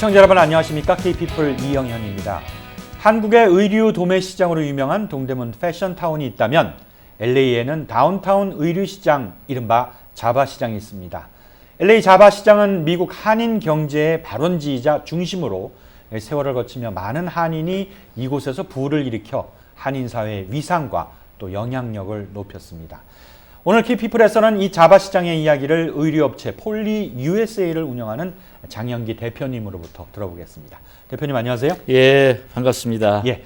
시청자 여러분 안녕하십니까? K피플 이영현입니다. 한국의 의류 도매 시장으로 유명한 동대문 패션타운이 있다면 LA에는 다운타운 의류 시장 이른바 자바 시장이 있습니다. LA 자바 시장은 미국 한인 경제의 발원지이자 중심으로 세월을 거치며 많은 한인이 이곳에서 부를 일으켜 한인 사회의 위상과 또 영향력을 높였습니다. 오늘 키피플에서는 이 자바 시장의 이야기를 의류업체 폴리 USA를 운영하는 장영기 대표님으로부터 들어보겠습니다. 대표님 안녕하세요. 예, 반갑습니다. 예.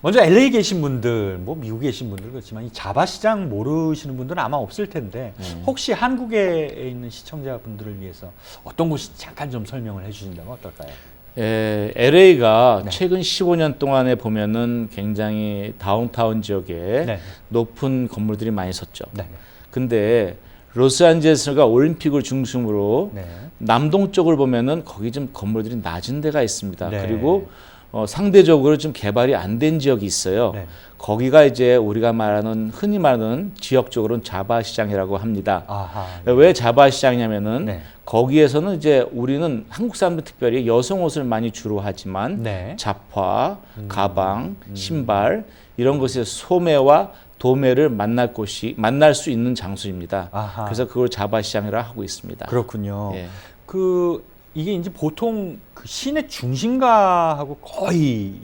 먼저 LA 계신 분들, 뭐 미국에 계신 분들 그렇지만 이 자바 시장 모르시는 분들은 아마 없을 텐데 혹시 한국에 있는 시청자분들을 위해서 어떤 곳이 잠깐 좀 설명을 해주신다면 어떨까요? 예, LA가 네. 최근 15년 동안에 보면은 굉장히 다운타운 지역에 네. 높은 건물들이 많이 섰죠. 네. 근데 로스앤젤레스가 올림픽을 중심으로 네. 남동 쪽을 보면은 거기 좀 건물들이 낮은 데가 있습니다. 네. 그리고 어, 상대적으로 좀 개발이 안 된 지역이 있어요. 네. 거기가 이제 우리가 말하는 흔히 말하는 지역적으로는 자바 시장이라고 합니다. 아하. 왜 자바 시장이냐면은 네. 거기에서는 이제 우리는 한국 사람들 특별히 여성 옷을 많이 주로 하지만 네. 잡화, 가방, 신발 이런 것에 소매와 도매를 만날 곳이 만날 수 있는 장소입니다. 아하. 그래서 그걸 자바 시장이라 하고 있습니다. 그렇군요. 예. 그 이게 이제 보통 그 시내 중심가하고 거의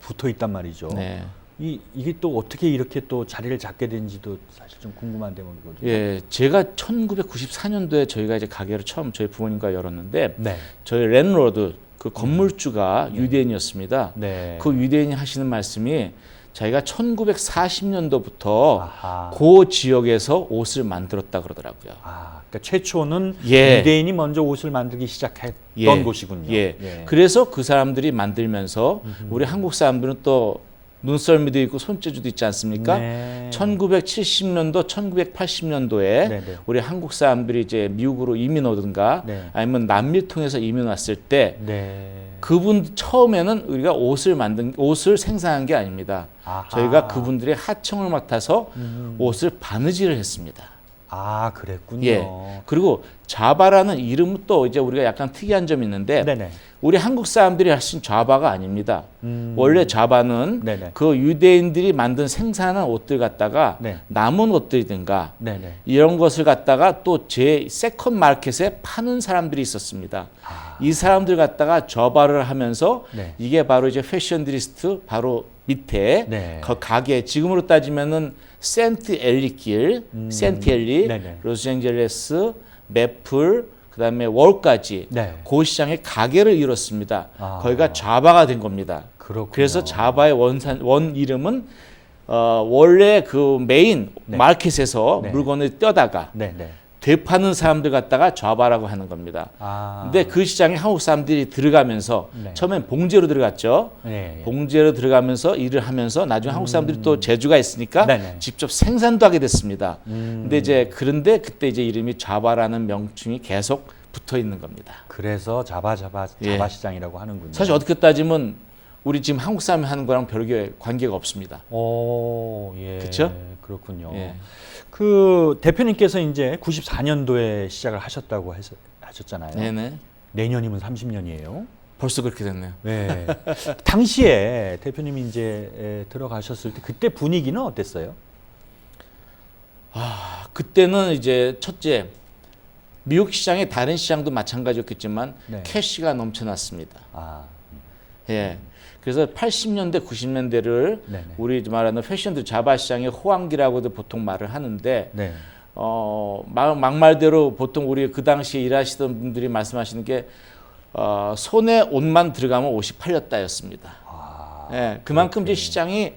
붙어 있단 말이죠. 네. 이 이게 또 어떻게 이렇게 또 자리를 잡게 된지도 사실 좀 궁금한 대목이거든요. 예, 제가 1994년도에 저희가 이제 가게를 처음 저희 부모님과 열었는데 네. 저희 랜로드 그 건물주가 유대인이었습니다. 네. 그 유대인이 하시는 말씀이 자기가 1940년도부터 아하. 그 지역에서 옷을 만들었다 그러더라고요. 아, 그러니까 최초는 예. 유대인이 먼저 옷을 만들기 시작했던 예. 곳이군요. 예. 그래서 그 사람들이 만들면서 우리 한국 사람들은 또 눈썰미도 있고 손재주도 있지 않습니까? 네. 1970년도, 1980년도에 네 네. 우리 한국 사람들이 이제 미국으로 이민 오든가 네. 아니면 남미를 통해서 이민 왔을 때 네. 그분 처음에는 우리가 옷을 만든 옷을 생산한 게 아닙니다. 아하. 저희가 그분들의 하청을 맡아서 음. 옷을 바느질을 했습니다. 아, 그랬군요. 예. 그리고 자바라는 이름은 또 이제 우리가 약간 특이한 점이 있는데 네네. 우리 한국 사람들이 하신 자바가 아닙니다. 음. 원래 자바는 네네. 그 유대인들이 만든 생산한 옷들 갖다가 네. 남은 옷들이든가 네네. 이런 것을 갖다가 또 제 세컨 마켓에 파는 사람들이 있었습니다. 아. 이 사람들 갖다가 저바를 하면서 네. 이게 바로 이제 패션 드리스트 바로 밑에 네. 그 가게 지금으로 따지면은 센트 엘리 길, 음. 센트 엘리, 네네. 로스앤젤레스, 매플, 그다음에 월까지 네. 그 시장에 가게를 이뤘습니다. 아. 거기가 자바가 된 겁니다. 그렇군요. 그래서 자바의 원산 원 이름은 어, 원래 그 메인 네. 마켓에서 네. 물건을 떼다가 네 네. 되파는 사람들 갖다가 좌바라고 하는 겁니다. 아. 근데 그 시장에 한국 사람들이 들어가면서 네. 처음엔 봉제로 들어갔죠. 네. 봉제로 들어가면서 일을 하면서 나중에 한국 사람들이 또 재주가 있으니까 음. 네네. 직접 생산도 하게 됐습니다. 음. 근데 이제 그런데 그때 이제 이름이 좌바라는 명칭이 계속 붙어 있는 겁니다. 그래서 자바 자바 예. 자바 시장이라고 하는군요. 사실 어떻게 따지면 우리 지금 한국 사람이 하는 거랑 별개 관계가 없습니다. 오, 예. 그쵸? 그렇군요. 예. 그 대표님께서 이제 94년도에 시작을 하셨다고 하셨, 하셨잖아요. 네네. 내년이면 30년이에요. 벌써 그렇게 됐네요. 네. 당시에 대표님이 이제 에, 들어가셨을 때 그때 분위기는 어땠어요? 아, 그때는 이제 첫째 미국 시장의 다른 시장도 마찬가지였겠지만 네. 캐시가 넘쳐났습니다. 아, 예. 그래서 80년대, 90년대를 네네. 우리 말하는 패션들 자바 시장의 호황기라고도 보통 말을 하는데 네. 어, 막, 막말대로 보통 우리 그 당시에 일하시던 분들이 말씀하시는 게 어, 손에 옷만 들어가면 옷이 팔렸다였습니다. 아, 예, 그만큼 이제 시장이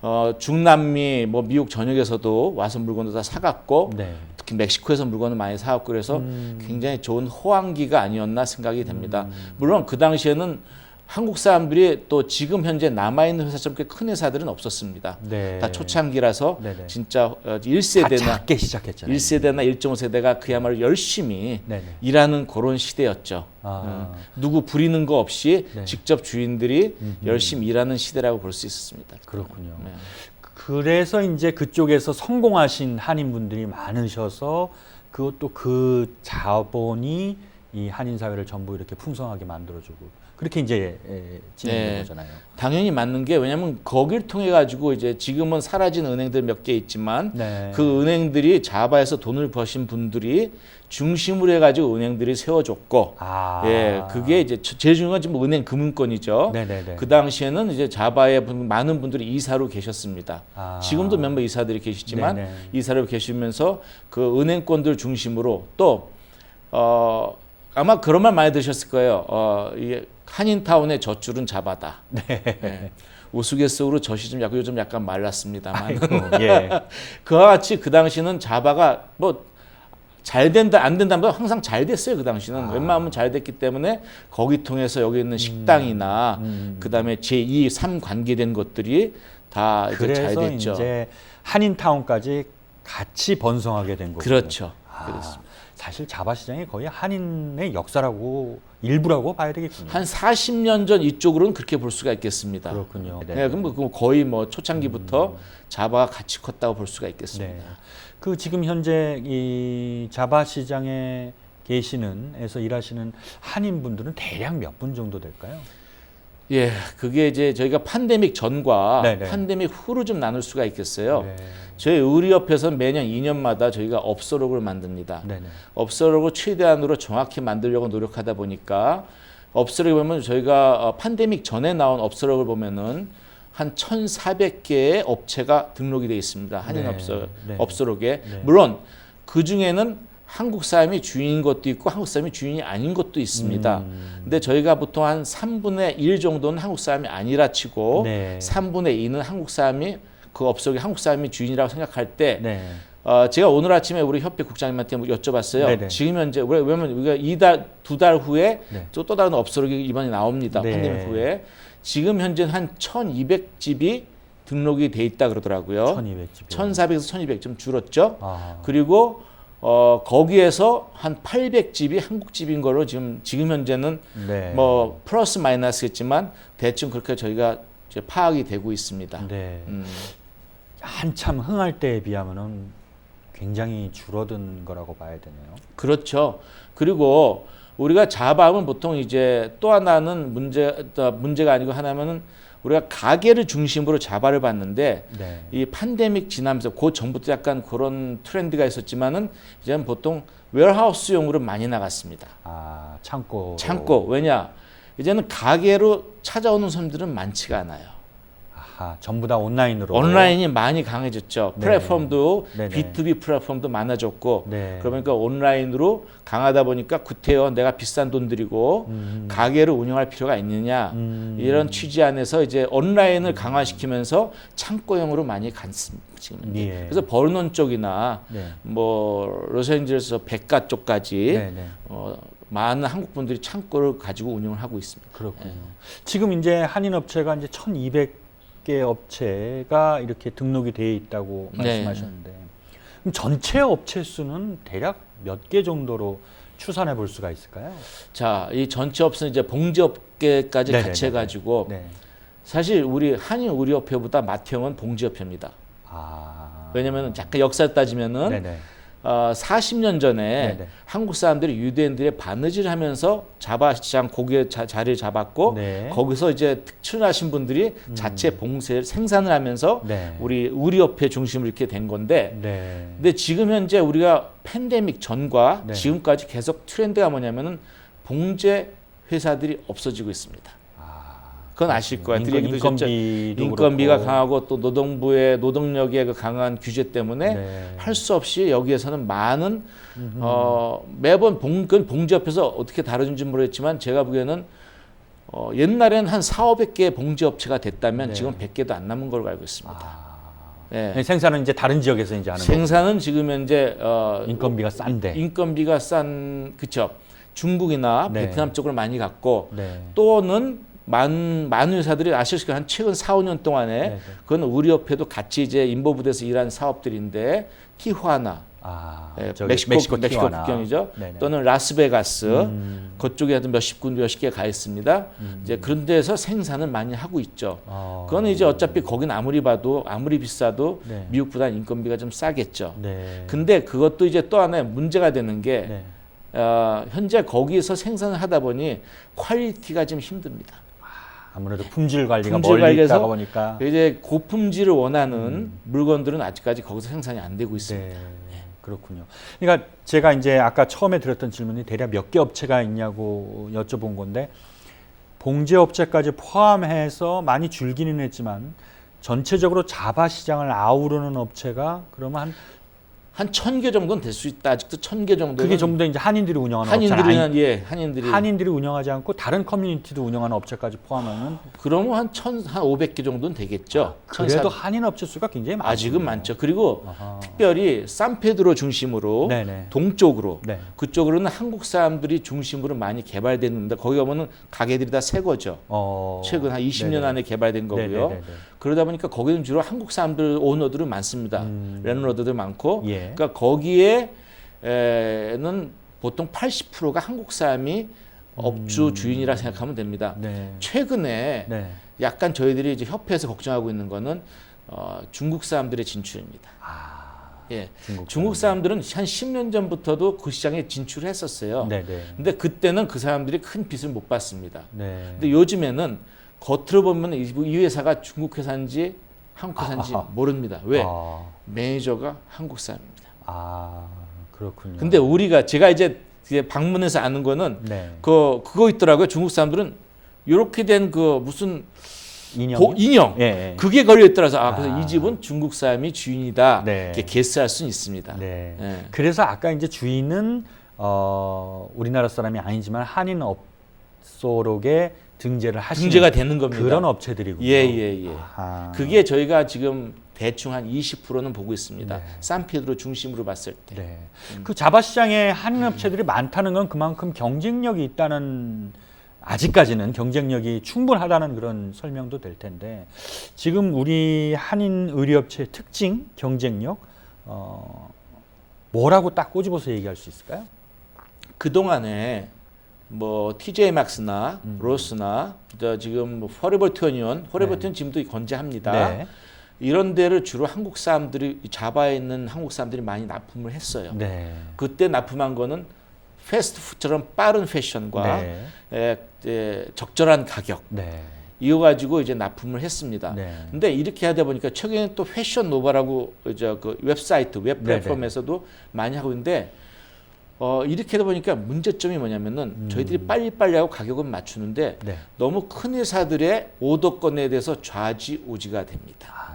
어, 중남미 뭐 미국 전역에서도 와서 물건도 다 사갔고 네. 특히 멕시코에서 물건을 많이 사왔고 그래서 음. 굉장히 좋은 호황기가 아니었나 생각이 됩니다. 물론 그 당시에는 한국 사람들이 또 지금 현재 남아 있는 회사처럼 큰 회사들은 없었습니다. 네. 다 초창기라서 네네. 진짜 어, 다 1세대나 작게 시작했잖아요. 1세대나 1.5세대가 그야말로 열심히 네네. 일하는 그런 시대였죠. 아. 음, 누구 부리는 거 없이 네. 직접 주인들이 열심히 일하는 시대라고 볼 수 있었습니다. 그렇군요. 네. 그래서 이제 그쪽에서 성공하신 한인분들이 많으셔서 그것도 그 자본이 이 한인 사회를 전부 이렇게 풍성하게 만들어주고 그렇게 이제 에, 진행된 네. 거잖아요. 당연히 맞는 게 왜냐하면 거기를 통해 가지고 이제 지금은 사라진 은행들 몇 개 있지만 네. 그 은행들이 자바에서 돈을 버신 분들이 중심으로 해가지고 은행들이 세워줬고 아. 예 그게 이제 저- 제일 중요한 건 지금 은행 금융권이죠. 네네네. 그 당시에는 이제 자바에 분- 많은 분들이 이사로 계셨습니다. 아. 지금도 몇몇 이사들이 계시지만 네네. 이사로 계시면서 그 은행권들 중심으로 또 어, 아마 그런 말 많이 들으셨을 거예요. 어, 이게 한인타운의 젖줄은 자바다. 네. 우스갯소리로 젖이 좀 약간 요즘 약간 말랐습니다만 예. 그와 같이 그 당시는 자바가 뭐 잘 된다 안 된다면 항상 잘 됐어요 그 당시는 아. 웬만하면 잘 됐기 때문에 거기 통해서 여기 있는 식당이나 음. 그다음에 제2, 3 관계된 것들이 다 이제 잘 그래서 됐죠. 이제 한인타운까지 같이 번성하게 된 거고. 그렇죠. 아, 그렇습니다. 사실 자바 시장이 거의 한인의 역사라고 일부라고 봐야 되겠군요. 한 40년 전 이쪽으로는 그렇게 볼 수가 있겠습니다. 그렇군요. 네, 그럼 뭐 거의 뭐 초창기부터 자바가 같이 컸다고 볼 수가 있겠습니다. 네. 그 지금 현재 이 자바 시장에 계시는 에서 일하시는 한인 분들은 대략 몇 분 정도 될까요? 예, 그게 이제 저희가 팬데믹 전과 네네. 팬데믹 후로 좀 나눌 수가 있겠어요. 네. 저희 의료협회에서는 매년 2년마다 저희가 업소록을 만듭니다. 네네. 업소록을 최대한으로 정확히 만들려고 노력하다 보니까 업소록에 보면 저희가 어, 팬데믹 전에 나온 업소록을 보면은 한 1,400개의 업체가 등록이 되어 있습니다. 한인 네, 업소 네. 업소록에 네. 물론 그 중에는 한국 사람이 주인인 것도 있고 한국 사람이 주인이 아닌 것도 있습니다. 음. 근데 저희가 보통 한 3분의 1 정도는 한국 사람이 아니라 치고 네. 3분의 2는 한국 사람이 그 업소록에 한국 사람이 주인이라고 생각할 때 네. 어, 제가 오늘 아침에 우리 협회 국장님한테 여쭤봤어요. 네네. 지금 현재 왜- 왜냐면 우리가 이달 두 달 후에 네. 또, 또 다른 업소록이 이번에 나옵니다. 네. 팬데믹 후에 지금 현재 한 1,200집이 등록이 돼 있다 그러더라고요. 1200집. 1,400에서 1,200 좀 줄었죠. 아. 그리고 어, 거기에서 한 800집이 한국 집인 걸로 지금 지금 현재는 네. 뭐 플러스 마이너스겠지만 대충 그렇게 저희가 이제 파악이 되고 있습니다. 네. 음. 한참 흥할 때에 비하면은 굉장히 줄어든 거라고 봐야 되네요. 그렇죠. 그리고 우리가 자바하면 보통 이제 또 하나는 문제 또 문제가 아니고 하나면은 우리가 가게를 중심으로 자바를 봤는데 네. 이 팬데믹 지나면서 그 전부터 약간 그런 트렌드가 있었지만은 이제는 보통 웨어하우스용으로 많이 나갔습니다. 아, 창고. 창고 왜냐 이제는 가게로 찾아오는 사람들은 많지가 않아요. 아하, 전부 다 온라인으로. 온라인이 많이 강해졌죠. 네. 플랫폼도 네네. B2B 플랫폼도 많아졌고 네. 그러니까 온라인으로 강하다 보니까 구태여 내가 비싼 돈 들이고 음. 가게를 운영할 필요가 있느냐 음. 이런 취지 안에서 이제 온라인을 강화시키면서 창고형으로 많이 갔습니다. 지금. 예. 그래서 버논 쪽이나 네. 뭐 로스앤젤레스 백가 쪽까지 네, 네. 어, 많은 한국 분들이 창고를 가지고 운영을 하고 있습니다. 그렇군요. 지금 이제 한인 업체가 이제 1,200 개 업체가 이렇게 등록이 돼 있다고 네. 말씀하셨는데 그럼 전체 업체 수는 대략 몇 개 정도로 추산해 볼 수가 있을까요? 자, 이 전체 업체는 이제 봉지업계까지 네네네네. 같이 해가지고 네. 사실 우리 한인 의료협회보다 마태형은 봉지협회입니다. 아. 왜냐하면 잠깐 역사 따지면은 네네. 어, 40년 전에 네네. 한국 사람들이 유대인들의 바느질 하면서 자바 시장 고기의 자, 자리를 잡았고 네. 거기서 이제 특출나신 분들이 자체 봉쇄 생산을 하면서 네. 우리 의료협회 중심으로 이렇게 된 건데 네. 근데 지금 현재 우리가 팬데믹 전과 네. 지금까지 계속 트렌드가 뭐냐면은 봉제 회사들이 없어지고 있습니다. 아. 그건 아실 거예요. 인건, 들으셨죠? 인건비도 인건비가 그렇고. 강하고 또 노동부의 노동력의 그 강한 규제 때문에 네. 할수 없이 여기에서는 많은 어, 매번 봉, 그건 봉지업에서 어떻게 다뤄진지 모르겠지만 제가 보기에는 어, 옛날에는 한 4, 500개의 봉지 업체가 됐다면 네. 지금 100개도 안 남은 걸로 알고 있습니다. 아. 네. 네, 생산은 이제 다른 지역에서 이제 하는 생산은 지금 현재 어. 인건비가 싼데. 인건비가 싼 그쵸 중국이나 네. 베트남 쪽으로 많이 갔고 네. 또는 많은 많은 회사들이 아시다시피 한 최근 4, 5년 동안에 네, 네. 그건 의료협회도 같이 이제 인보부대에서 일한 사업들인데 티후아나 아, 예, 멕시코 멕시코, 티juana. 국경이죠. 네네. 또는 라스베가스 음. 그쪽에 하여튼 몇십 군 몇십 개 가 있습니다. 이제 그런 데서 생산을 많이 하고 있죠. 어. 그거는 이제 어차피 거긴 아무리 봐도 아무리 비싸도 네. 미국보다 인건비가 좀 싸겠죠. 네. 근데 그것도 이제 또 하나의 문제가 되는 게 네. 어, 현재 거기서 생산을 하다 보니 퀄리티가 좀 힘듭니다. 아무래도 품질 관리가 품질 멀리 관리에서 있다가 보니까 이제 고품질을 원하는 물건들은 아직까지 거기서 생산이 안 되고 있습니다. 네, 그렇군요. 그러니까 제가 이제 아까 처음에 드렸던 질문이 대략 몇 개 업체가 있냐고 여쭤본 건데 봉제 업체까지 포함해서 많이 줄기는 했지만 전체적으로 자바 시장을 아우르는 업체가 그러면 한 한 천 개 정도는 될 수 있다. 아직도 천 개 정도는 그게 전부 다 이제 한인들이 운영하는 아니, 한인들이나 예, 한인들이 한인들이 운영하지 않고 다른 커뮤니티도 운영하는 업체까지 포함하면 그러면 한 천 한 오백 개 정도는 되겠죠. 그래도 1400. 한인 업체 수가 굉장히 많아요. 아직은 많죠. 그리고 아하. 특별히 산페드로 중심으로 네네. 동쪽으로 네. 그쪽으로는 한국 사람들이 중심으로 많이 개발됐는데 거기 가면은 가게들이 다 새 거죠. 어, 최근 한 20년 네네. 안에 개발된 거고요. 네네네네. 그러다 보니까 거기는 주로 한국 사람들 오너들은 많습니다. 음. 랜로드들 많고, 예. 그러니까 거기에는 보통 80%가 한국 사람이 업주 주인이라 생각하면 됩니다. 네. 최근에 네. 약간 저희들이 이제 협회에서 걱정하고 있는 거는 어, 중국 사람들의 진출입니다. 예. 중국, 중국 사람들은 한 10년 전부터도 그 시장에 진출했었어요. 네, 네. 근데 그때는 그 사람들이 큰 빚을 못 받습니다. 네. 근데 요즘에는 겉으로 보면 이 이 회사가 중국 회사인지 한국 회사인지 아하. 모릅니다. 왜? 아, 매니저가 한국 사람입니다. 아, 그렇군요. 근데 우리가 제가 이제 이제 방문해서 아는 거는 네. 그 그거 있더라고요. 중국 사람들은 이렇게 된 그 무슨 인형. 고- 인형 예, 예. 그게 걸려 있더라서 아 그래서 아. 이 집은 중국 사람이 주인이다 네. 이렇게 개스할 수는 있습니다. 네. 예. 그래서 아까 이제 주인은 어, 우리나라 사람이 아니지만 한인 업소록에 등재를 하시는 등재가 되는 겁니다. 그런 업체들이군요. 예, 예, 예. 아하. 그게 저희가 지금 대충 한 20%는 보고 있습니다. 네. 산피드로 중심으로 봤을 때. 네. 음. 그 자바 시장에 한인 업체들이 많다는 건 그만큼 경쟁력이 있다는 아직까지는 경쟁력이 충분하다는 그런 설명도 될 텐데 지금 우리 한인 의류업체의 특징, 경쟁력 어, 뭐라고 딱 꼬집어서 얘기할 수 있을까요? 그 동안에 뭐 TJ max나 음. 로스나 저 지금 뭐 포레버 투어니온, 포레버 네. 지금도 건재합니다. 네. 이런 데를 주로 한국 사람들이 이 자바에 있는 한국 사람들이 많이 납품을 했어요. 네. 그때 납품한 거는 패스트푸드처럼 빠른 패션과 네. 에, 에, 적절한 가격 네. 이거 가지고 이제 납품을 했습니다. 네. 근데 이렇게 하다 보니까 최근에 또 패션 노바라고 저그 웹사이트 웹 네네. 플랫폼에서도 많이 하고 있는데 어 이렇게 하다 보니까 문제점이 뭐냐면은 음. 저희들이 빨리빨리 하고 가격은 맞추는데 네. 너무 큰 회사들의 오더권에 대해서 좌지우지가 됩니다.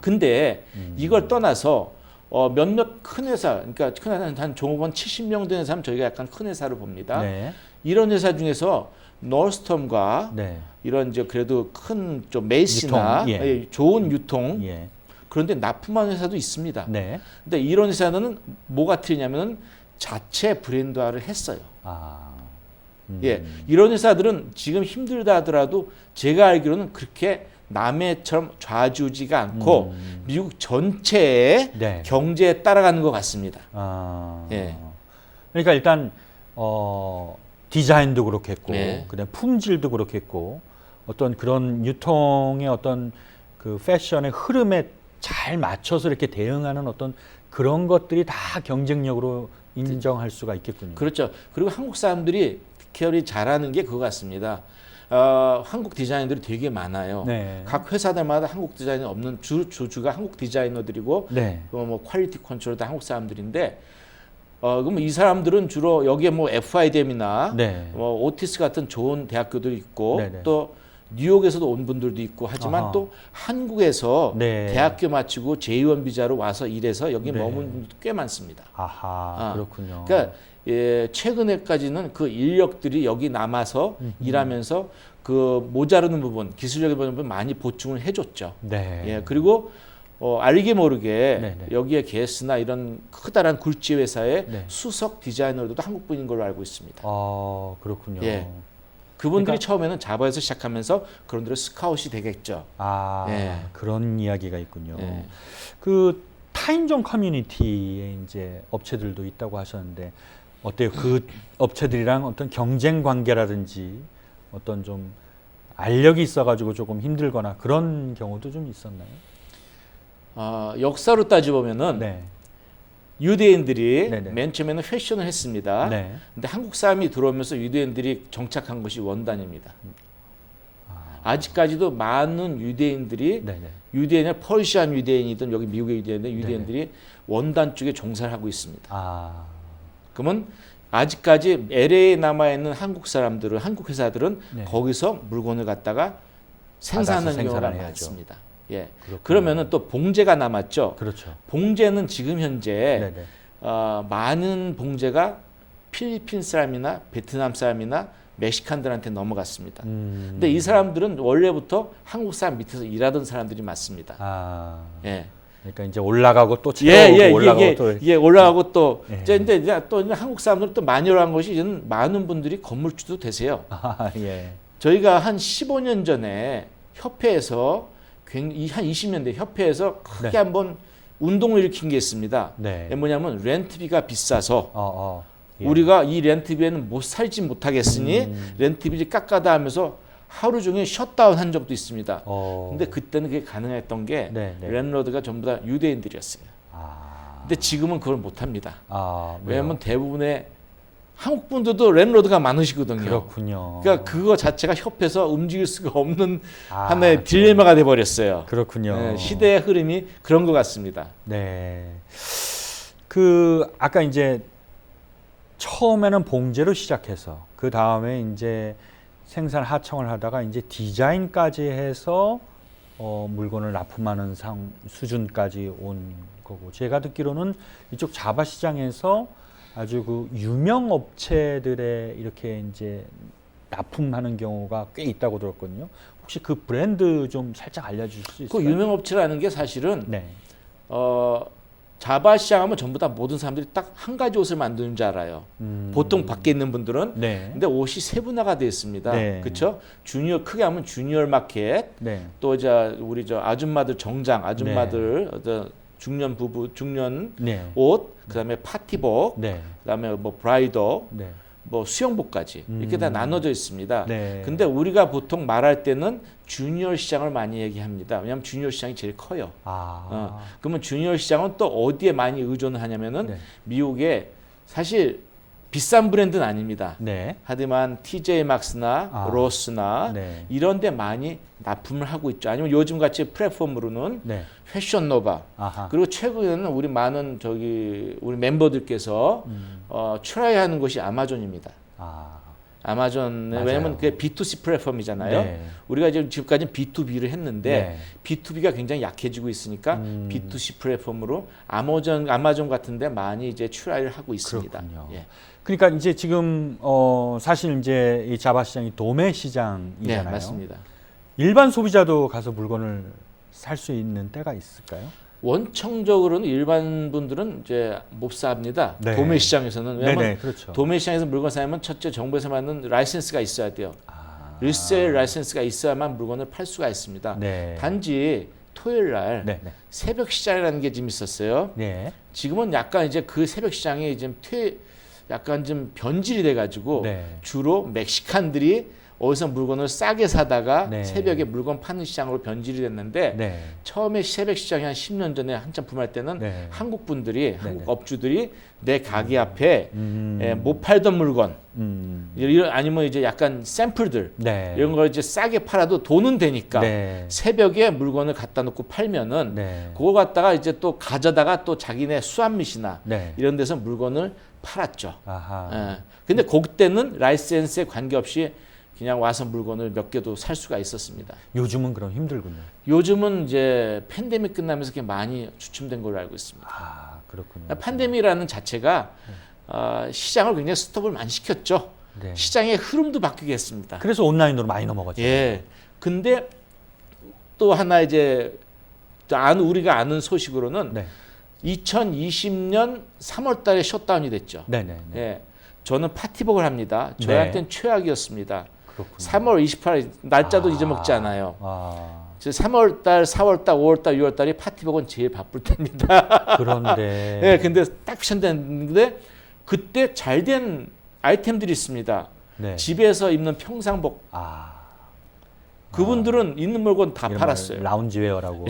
근데 음. 이걸 떠나서 어 몇몇 큰 회사 그러니까 큰 회사 한 종업원 70명 되는 사람 저희가 약간 큰 회사를 봅니다. 네. 이런 회사 중에서 노스톰과 네. 이런 이제 그래도 큰 좀 메이시나 유통, 예. 예, 좋은 유통 예. 그런데 납품하는 회사도 있습니다. 네. 근데 이런 회사는 뭐가 틀리냐면은 자체 브랜드화를 했어요. 아. 음. 예, 이런 회사들은 지금 힘들다 하더라도 제가 알기로는 그렇게 남해처럼 좌지우지가 않고 음. 미국 전체의 네. 경제에 따라가는 것 같습니다. 아. 예. 그러니까 일단 어 디자인도 그렇겠고 네. 그다음 품질도 그렇겠고 어떤 그런 유통의 어떤 그 패션의 흐름에 잘 맞춰서 이렇게 대응하는 어떤 그런 것들이 다 경쟁력으로 인정할 수가 있겠군요. 그렇죠. 그리고 한국 사람들이 특별히 잘하는 게 그거 같습니다. 어, 한국 디자이너들이 되게 많아요. 네. 각 회사들마다 한국 디자이너 없는 주 주주가 한국 디자이너들이고 네. 어, 뭐 퀄리티 컨트롤도 한국 사람들인데 어 그럼 이 사람들은 주로 여기에 뭐 FIDM이나 네. 뭐 오티스 같은 좋은 대학교도 있고 네 네. 또 뉴욕에서도 온 분들도 있고 하지만 아하. 또 한국에서 네. 대학교 마치고 제1 비자로 와서 일해서 여기 네. 머문 분들도 꽤 많습니다. 아하 아, 그렇군요. 그러니까 예, 최근에까지는 그 인력들이 여기 남아서 일하면서 그 모자르는 부분, 기술력의 부분 많이 보충을 해줬죠. 네. 예, 그리고 어, 알게 모르게 네네. 여기에 게스나 이런 크다란 굴지 회사의 네. 수석 디자이너들도 한국 분인 걸로 알고 있습니다. 아 그렇군요. 예. 그분들이 그러니까- 처음에는 자바에서 시작하면서 그런대로 스카웃이 되겠죠. 아 예. 그런 이야기가 있군요. 예. 그 타인종 커뮤니티에 이제 업체들도 있다고 하셨는데 어때요? 그 업체들이랑 어떤 경쟁 관계라든지 어떤 좀 알력이 있어가지고 조금 힘들거나 그런 경우도 좀 있었나요? 어, 역사로 따지보면은 네. 유대인들이 네네. 맨 처음에는 패션을 했습니다. 네. 근데 한국 사람이 들어오면서 유대인들이 정착한 것이 원단입니다. 아 직까지도 많은 유대인들이 네, 네. 유대인을 퍼시안 유대인이든 여기 미국의 유대인들 유대인들이 원단 쪽에 종사를 하고 있습니다. 아. 그러면 아직까지 LA에 남아 있는 한국 사람들은 한국 회사들은 네. 거기서 물건을 갖다가 생산하는 경우가. 많습니다. 예. 그렇군요. 그러면은 또 봉제가 남았죠. 그렇죠. 봉제는 지금 현재 네, 네. 어, 많은 봉제가 필리핀 사람이나 베트남 사람이나 멕시칸들한테 넘어갔습니다. 음. 근데 이 사람들은 원래부터 한국 사람 밑에서 일하던 사람들이 맞습니다. 아. 예. 그러니까 이제 올라가고 또 예, 채워오고 예, 올라가고 이게, 또 이게 올라가고 또, 예. 이제 근데 이제 또 이제 한국 사람들은 또 많이 올라간 것이 이제는 많은 분들이 건물주도 되세요. 아, 예. 저희가 한 15년 전에 협회에서 굉- 이- 한 20년대 협회에서 크게 네. 한번 운동을 일으킨 게 있습니다. 네. 뭐냐면 렌트비가 비싸서 어, 어. 예. 우리가 이 렌트비에는 못 살지 못하겠으니 음. 렌트비 깎아다 하면서 하루 종일 셧다운 한 적도 있습니다. 어. 근데 그때는 그게 가능했던 게 네, 네. 랜로드가 전부 다 유대인들이었어요. 아. 근데 지금은 그걸 못 합니다. 아? 왜냐하면 대부분의 한국 분들도 랜로드가 많으시거든요. 그렇군요. 그러니까 그거 자체가 협회에서 움직일 수가 없는 아, 하나의 딜레마가 돼 버렸어요. 그렇군요. 네, 시대의 흐름이 그런 것 같습니다. 네. 그 아까 이제 처음에는 봉제로 시작해서 그 다음에 이제 생산 하청을 하다가 이제 디자인까지 해서 어, 물건을 납품하는 상 수준까지 온 거고 제가 듣기로는 이쪽 자바 시장에서 아주 그 유명 업체들의 이렇게 이제 납품하는 경우가 꽤 있다고 들었거든요. 혹시 그 브랜드 좀 살짝 알려주실 수그 있을까요? 유명 업체라는 게 사실은 네. 어, 자바 시장하면 전부 다 모든 사람들이 딱 한 가지 옷을 만드는 줄 알아요. 음. 보통 밖에 있는 분들은 네. 근데 옷이 세분화가 되어 있습니다. 네. 그렇죠? 주니어 크게 하면 주니어 마켓 네. 또 이제 우리 저 아줌마들 정장 아줌마들 어떤 중년 부부 중년 네. 옷 그다음에 파티복 네. 그다음에 뭐 브라이더 네. 뭐 수영복까지 이렇게 다 음. 나눠져 있습니다. 네. 근데 우리가 보통 말할 때는 주니어 시장을 많이 얘기합니다. 왜냐하면 주니어 시장이 제일 커요. 아. 어, 그러면 주니어 시장은 또 어디에 많이 의존을 하냐면은 네. 미국에 사실 비싼 브랜드는 아닙니다. 네. 하지만 TJ max나 아. 로스나 네. 이런 데 많이 납품을 하고 있죠. 아니면 요즘 같이 플랫폼으로는 네. 패션 노바 아하. 그리고 최근에는 우리 많은 저기 우리 멤버들께서 음. 어, 트라이하는 것이 아마존입니다. 아. 아마존 맞아요. 왜냐면 그게 B2C 플랫폼이잖아요. 네. 우리가 지금 지금까지는 B2B를 했는데 네. B2B가 굉장히 약해지고 있으니까 음. B2C 플랫폼으로 아마존 아마존 같은 데 많이 이제 트라이를 하고 있습니다. 그렇군요. 예. 그러니까 이제 지금 어 사실 이제 이 자바 시장이 도매 네, 시장이잖아요. 맞습니다. 일반 소비자도 가서 물건을 살 수 있는 때가 있을까요? 원청적으로는 일반 분들은 이제 못 삽니다. 네. 도매 시장에서는 왜냐면 네네. 그렇죠. 도매 시장에서 물건 사려면 첫째 정부에서 만든 라이센스가 있어야 돼요. 아. 리셀 라이센스가 있어야만 물건을 팔 수가 있습니다. 네. 단지 토요일 날 네. 네. 새벽 시장이라는 게좀 있었어요. 네. 지금은 약간 이제 그 새벽 시장이 좀 퇴, 약간 좀 변질이 돼가지고 네. 주로 멕시칸들이 어디서 물건을 싸게 사다가 네. 새벽에 물건 파는 시장으로 변질이 됐는데 네. 처음에 새벽 시장이 한 10년 전에 한참 붐할 때는 네. 한국 분들이 한국 네. 업주들이 내 가게 앞에 음. 예, 못 팔던 물건 음. 이런 아니면 이제 약간 샘플들 네. 이런 걸 이제 싸게 팔아도 돈은 되니까 네. 새벽에 물건을 갖다 놓고 팔면은 네. 그거 갖다가 이제 또 가져다가 또 자기네 수암밋이나 네. 이런 데서 물건을 팔았죠. 아하. 예. 근데 그때는 라이센스에 관계없이 그냥 와서 물건을 몇 개도 살 수가 있었습니다. 요즘은 그럼 힘들군요. 요즘은 이제 팬데믹 끝나면서 그게 많이 주춤된 걸로 알고 있습니다. 아, 그렇군요. 팬데믹이라는 자체가 어, 시장을 굉장히 스톱을 많이 시켰죠. 네. 시장의 흐름도 바뀌게 했습니다. 그래서 온라인으로 많이 넘어갔죠. 예. 근데 또 하나 이제 또 아는 우리가 아는 소식으로는 네. 2020년 3월 달에 셧다운이 됐죠. 네, 네, 네. 예. 저는 파티복을 합니다. 네. 저한테는 최악이었습니다. 그렇군요. 3월 28일 날짜도 아. 잊어먹지 않아요. 아. 3월 달, 4월 달, 5월 달, 6월 달이 파티복은 제일 바쁠 때입니다. 그런데 예, 근데 딱 피션됐는데 그때 잘 된 아이템들이 있습니다. 네. 집에서 입는 평상복 아. 그분들은 있는 물건 다 팔았어요. 말 라운지웨어라고.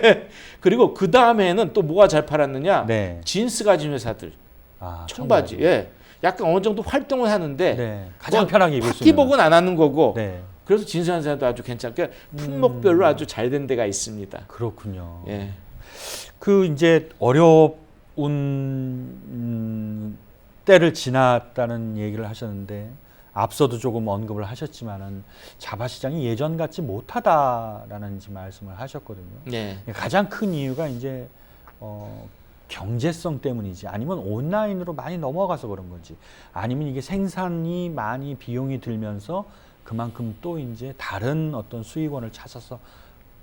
그리고 그 다음에는 또 뭐가 잘 팔았느냐? 네. 진스 가진 회사들, 아, 청바지. 예. 약간 어느 정도 활동을 하는데 네. 가장 뭐 편하게 입을 수 있는. 파티복은 안 하는 거고. 네. 그래서 진스 회사도 아주 괜찮게 품목별로 아주 잘 된 데가 있습니다. 그렇군요. 예. 그 이제 어려운 음, 때를 지났다는 얘기를 하셨는데 앞서도 조금 언급을 하셨지만은 자바 시장이 예전 같지 못하다라는 말씀을 하셨거든요. 네. 가장 큰 이유가 이제 어, 경제성 때문이지 아니면 온라인으로 많이 넘어가서 그런 건지 아니면 이게 생산이 많이 비용이 들면서 그만큼 또 이제 다른 어떤 수익원을 찾아서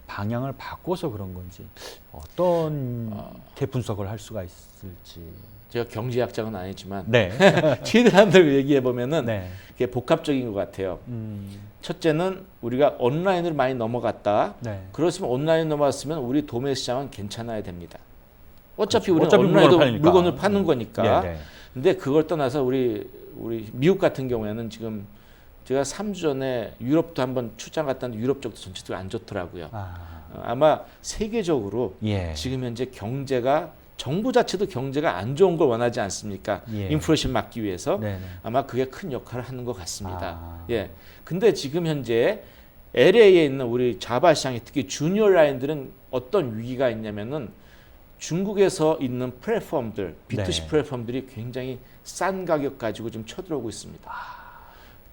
방향을 바꿔서 그런 건지 어떤 아. 게 분석을 할 수가 있을지 제가 경제학자는 아니지만 네, 최대한 들 얘기해 보면은 네, 그게 복합적인 것 같아요. 음, 첫째는 우리가 온라인으로 많이 넘어갔다. 네, 그렇으면 온라인 넘어갔으면 우리 도매 시장은 괜찮아야 됩니다. 어차피 그렇죠. 우리는 어차피 온라인으로 물건을. 물건을 파는 거니까. 네, 네. 근데 그걸 떠나서 우리 우리 미국 같은 경우에는 지금 제가 3주 전에 유럽도 한번 출장 갔다 왔는데 유럽 쪽도 전체적으로 안 좋더라고요. 아, 어, 아마 세계적으로 예, 지금 현재 경제가 정부 자체도 경제가 안 좋은 걸 원하지 않습니까? 예. 인플레이션 막기 위해서 네, 네. 아마 그게 큰 역할을 하는 것 같습니다. 아. 예. 근데 지금 현재 LA에 있는 우리 자바 시장이 특히 주니어 라인들은 어떤 위기가 있냐면은 중국에서 있는 플랫폼들, B2C 네. 플랫폼들이 굉장히 싼 가격 가지고 지금 쳐들어오고 있습니다.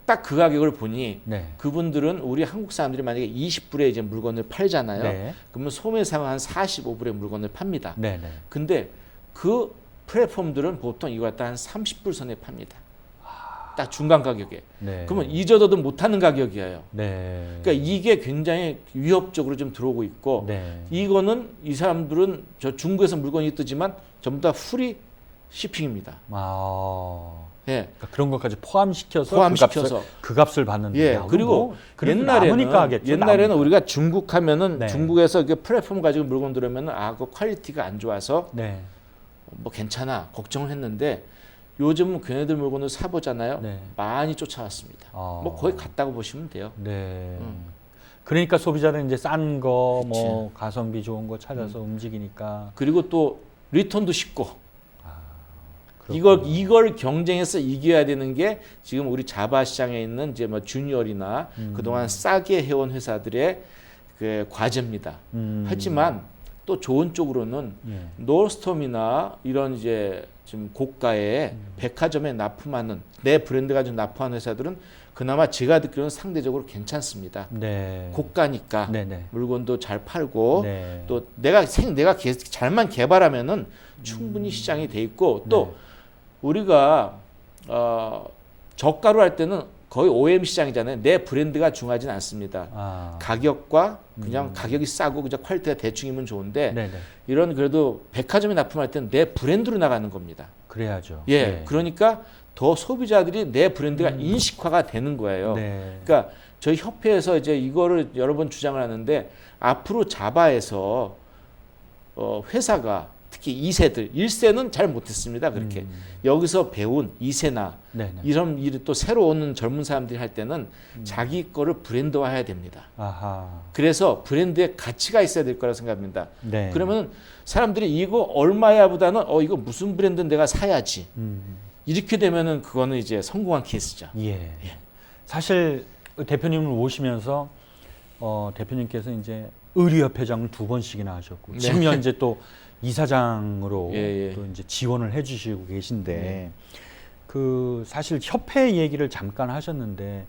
딱 그 가격을 보니 네. 그분들은 우리 한국 사람들이 만약에 20불에 이제 물건을 팔잖아요. 네. 그러면 소매상은 한 45불에 물건을 팝니다. 네, 네. 근데 그 플랫폼들은 보통 이거 갖다 한 30불 선에 팝니다. 딱 중간 가격에. 네. 그러면 잊어도 못하는 가격이에요. 네. 그러니까 이게 굉장히 위협적으로 좀 들어오고 있고 네. 이거는 이 사람들은 저 중국에서 물건이 뜨지만 전부 다 프리 쇼핑입니다. 아. 예. 그러니까 그런 것까지 포함시켜서 포함시켜서. 그 값을, 그 값을 받는데 예. 야, 그리고 뭐, 옛날에는 하겠죠. 옛날에는 남으니까. 우리가 중국 하면은 네. 중국에서 이게 플랫폼 가지고 물건 들으면 아, 그 퀄리티가 안 좋아서 네. 뭐 괜찮아 걱정을 했는데 요즘은 걔네들 물건을 사 보잖아요. 네. 많이 쫓아왔습니다. 아. 뭐 거의 같다고 보시면 돼요. 네. 음. 그러니까 소비자는 이제 싼 거, 뭐 그치. 가성비 좋은 거 찾아서 음. 움직이니까 그리고 또 리턴도 쉽고 그렇군요. 이걸 이걸 경쟁해서 이겨야 되는 게 지금 우리 자바 시장에 있는 이제 뭐 주니어리나 음. 그동안 싸게 해온 회사들의 그 과제입니다. 음. 하지만 또 좋은 쪽으로는 예. 노스톰이나 이런 이제 지금 고가의 음. 백화점에 납품하는 내 브랜드가 좀 납품하는 회사들은 그나마 제가 듣기로는 상대적으로 괜찮습니다. 네. 고가니까 네네. 물건도 잘 팔고 네. 또 내가 생 내가 개- 잘만 개발하면은 충분히 시장이 돼 있고 또 음. 네. 우리가 어, 저가로 할 때는 거의 OEM 시장이잖아요. 내 브랜드가 중하진 않습니다. 아. 가격과 그냥 가격이 싸고 그냥 퀄리티가 대충이면 좋은데 네네. 이런 그래도 백화점에 납품할 때는 내 브랜드로 나가는 겁니다. 그래야죠. 예, 네. 그러니까 더 소비자들이 내 브랜드가 인식화가 되는 거예요. 네. 그러니까 저희 협회에서 이제 이거를 여러 번 주장을 하는데 앞으로 자바에서 어, 회사가 특히 2세들, 1세는 잘 못했습니다. 그렇게 음. 여기서 배운 2세나 네네. 이런 일을 또 새로 오는 젊은 사람들이 할 때는 음. 자기 거를 브랜드화해야 됩니다. 아하. 그래서 브랜드에 가치가 있어야 될 거라 생각합니다. 네. 그러면 사람들이 이거 얼마야보다는 어 이거 무슨 브랜드 내가 사야지 음. 이렇게 되면은 그거는 이제 성공한 케이스죠. 예. 사실 대표님을 오시면서 어, 대표님께서 이제 의류협회장을 두 번씩이나 하셨고 네. 지금 현재 또 이사장으로 예, 예. 또 이제 지원을 해주시고 계신데 그 사실 협회 얘기를 잠깐 하셨는데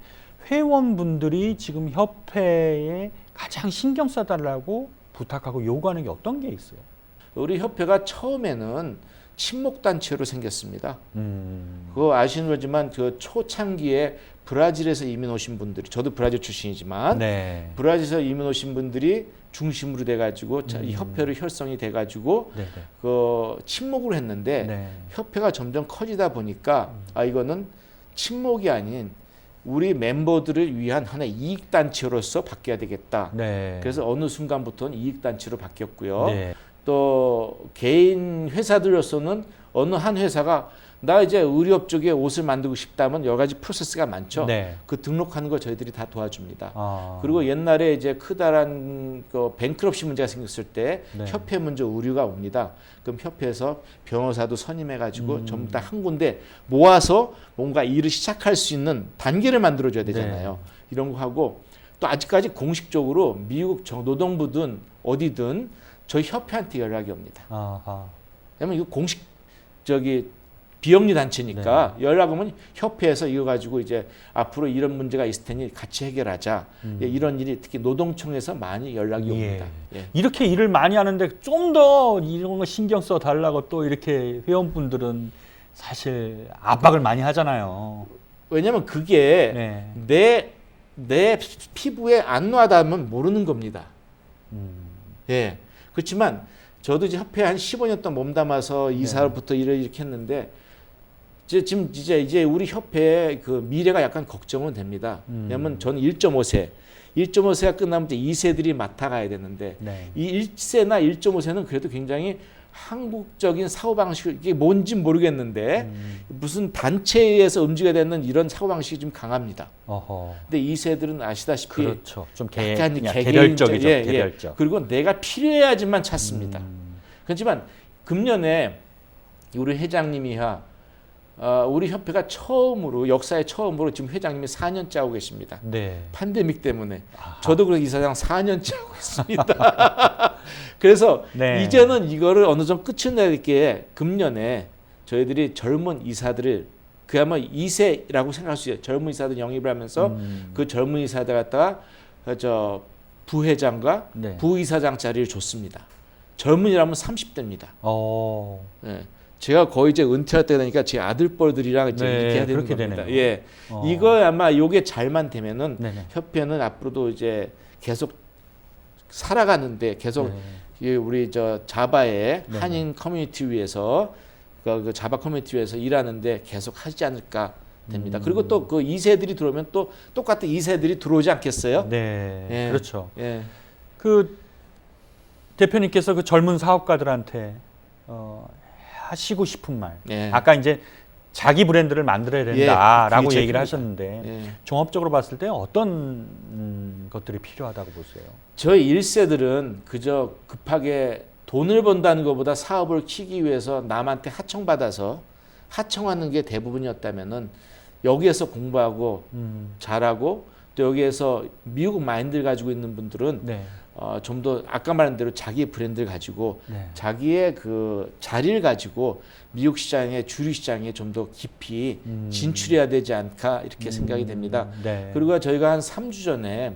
회원분들이 지금 협회에 가장 신경 써달라고 부탁하고 요구하는 게 어떤 게 있어요? 우리 협회가 처음에는 친목 단체로 생겼습니다. 음. 그거 아시는 거지만 그 초창기에 브라질에서 이민 오신 분들이 저도 브라질 출신이지만 네. 브라질에서 이민 오신 분들이 중심으로 돼가지고 음. 협회로 혈성이 돼가지고 네. 그 친목을 했는데 네. 협회가 점점 커지다 보니까 아 이거는 친목이 아닌 우리 멤버들을 위한 하나의 이익 단체로서 바뀌어야 되겠다. 네. 그래서 어느 순간부터는 이익 단체로 바뀌었고요. 네. 또 개인 회사들로서는 어느 한 회사가 나 이제 의류업 쪽에 옷을 만들고 싶다면 여러 가지 프로세스가 많죠. 네. 그 등록하는 거 저희들이 다 도와줍니다. 아. 그리고 옛날에 이제 크다란 그 뱅크럽시 문제가 생겼을 때 네. 협회 먼저 의류가 옵니다. 그럼 협회에서 변호사도 선임해가지고 음. 전부 다 한 군데 모아서 뭔가 일을 시작할 수 있는 단계를 만들어줘야 되잖아요. 네. 이런 거 하고 또 아직까지 공식적으로 미국 정- 노동부든 어디든 저희 협회한테 연락이 옵니다. 아하. 왜냐면 이거 공식 저기 비영리 단체니까 네. 연락 오면 협회에서 이거 가지고 이제 앞으로 이런 문제가 있을 테니 같이 해결하자. 음. 예, 이런 일이 특히 노동청에서 많이 연락이 예. 옵니다. 예. 이렇게 일을 많이 하는데 좀 더 이런 거 신경 써 달라고 또 이렇게 회원분들은 사실 압박을 많이 하잖아요. 왜냐면 그게 네. 내, 내 피부에 안 놔닿으면 모르는 겁니다. 음. 예. 그렇지만 저도 이제 협회 한 15년 동안 몸담아서 네. 이사로부터 일을 이렇게 했는데 이제 지금 이제 이제 우리 협회의 그 미래가 약간 걱정은 됩니다. 음. 왜냐면 저는 1.5세, 1.5세가 끝나면 이제 2세들이 맡아가야 되는데 네. 이 1세나 1.5세는 그래도 굉장히 한국적인 사고 방식 이게 뭔지 모르겠는데 음. 무슨 단체에서 움직여야 되는 이런 사고 방식이 좀 강합니다. 어허. 근데 2세들은 아시다시피 그렇죠. 좀 개, 약간 개별적이죠. 예, 예. 개별적. 그리고 내가 필요해야지만 찾습니다. 음. 그렇지만 금년에 우리 회장님이야 어, 우리 협회가 처음으로 역사에 처음으로 지금 회장님이 4년째 하고 계십니다. 네. 팬데믹 때문에 아하. 저도 그래서 이사장 4년째 하고 있습니다. 그래서 네. 이제는 이거를 어느 정도 끝을 내게 금년에 저희들이 젊은 이사들을 그야말로 2세라고 생각할 수 있어요. 젊은 이사들 영입을 하면서 음. 그 젊은 이사들 갖다가 어, 저 부회장과 네. 부이사장 자리를 줬습니다. 젊은이라면 30대입니다. 어. 예. 제가 거의 이제 은퇴할 때 되니까 제 아들뻘들이랑 이제 네, 해야 되는 그렇게 겁니다. 되네요. 예. 어. 이거 아마 요게 잘만 되면은 네네. 협회는 앞으로도 이제 계속 살아가는데 계속 네. 이 우리 저 자바의 네네. 한인 커뮤니티 위해서 그, 그 자바 커뮤니티 위해서 일하는데 계속 하지 않을까 됩니다. 음. 그리고 또그 2세들이 들어오면 또 똑같은 2세들이 들어오지 않겠어요? 네. 예. 그렇죠. 예. 그 대표님께서 그 젊은 사업가들한테 어, 하시고 싶은 말. 예. 아까 이제 자기 브랜드를 만들어야 예, 된다라고 제 얘기를. 하셨는데 예. 종합적으로 봤을 때 어떤 음, 것들이 필요하다고 보세요? 저희 1세들은 그저 급하게 돈을 번다는 것보다 사업을 키기 위해서 남한테 하청받아서 하청하는 게 대부분이었다면은 여기에서 공부하고 음, 잘하고 또 여기에서 미국 마인드를 가지고 있는 분들은 네. 어, 좀 더 아까 말한 대로 자기의 브랜드를 가지고 네. 자기의 그 자리를 가지고 미국 시장에 주류 시장에 좀 더 깊이 음. 진출해야 되지 않을까 이렇게 음, 생각이 됩니다. 네. 그리고 저희가 한 3주 전에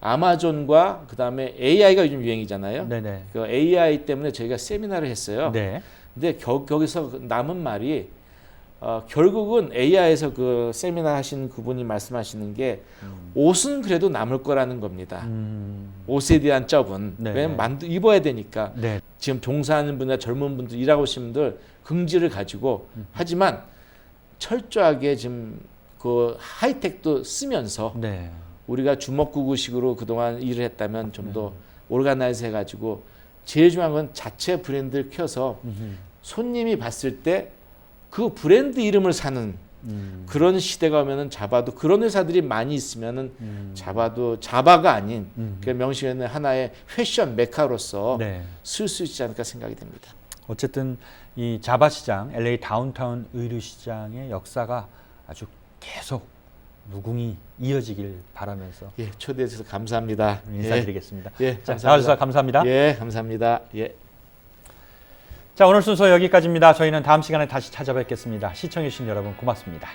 아마존과 그다음에 AI가 요즘 유행이잖아요. 네네. 그 AI 때문에 저희가 세미나를 했어요. 네. 근데 겨, 거기서 그 남은 말이 어, 결국은 AI에서 그 세미나 하신 그분이 말씀하시는 게 옷은 그래도 남을 거라는 겁니다. 음, 옷에 대한 쩝은 네. 왜냐면 만두 입어야 되니까 네. 지금 종사하는 분이나 젊은 분들 일하고 계신 분들 긍지를 가지고 음. 하지만 철저하게 지금 그 하이텍도 쓰면서 네. 우리가 주먹구구식으로 그동안 일을 했다면 좀더 네. 오르가나이즈 해가지고 제일 중요한 건 자체 브랜드를 켜서. 손님이 봤을 때 그 브랜드 이름을 사는 음, 그런 시대가 오면은 자바도 그런 회사들이 많이 있으면은 음, 자바도 자바가 아닌 음. 그 명시에는 하나의 패션 메카로서 네. 쓸수 있지 않을까 생각이 됩니다. 어쨌든 이 자바 시장, LA 다운타운 의류 시장의 역사가 아주 계속 무궁히 이어지길 바라면서 예, 초대해 주셔서 감사합니다. 인사드리겠습니다. 예, 예, 자, 감사합니다. 나와주셔서 감사합니다. 예, 감사합니다. 예. 자, 오늘 순서 여기까지입니다. 저희는 다음 시간에 다시 찾아뵙겠습니다. 시청해주신 여러분 고맙습니다.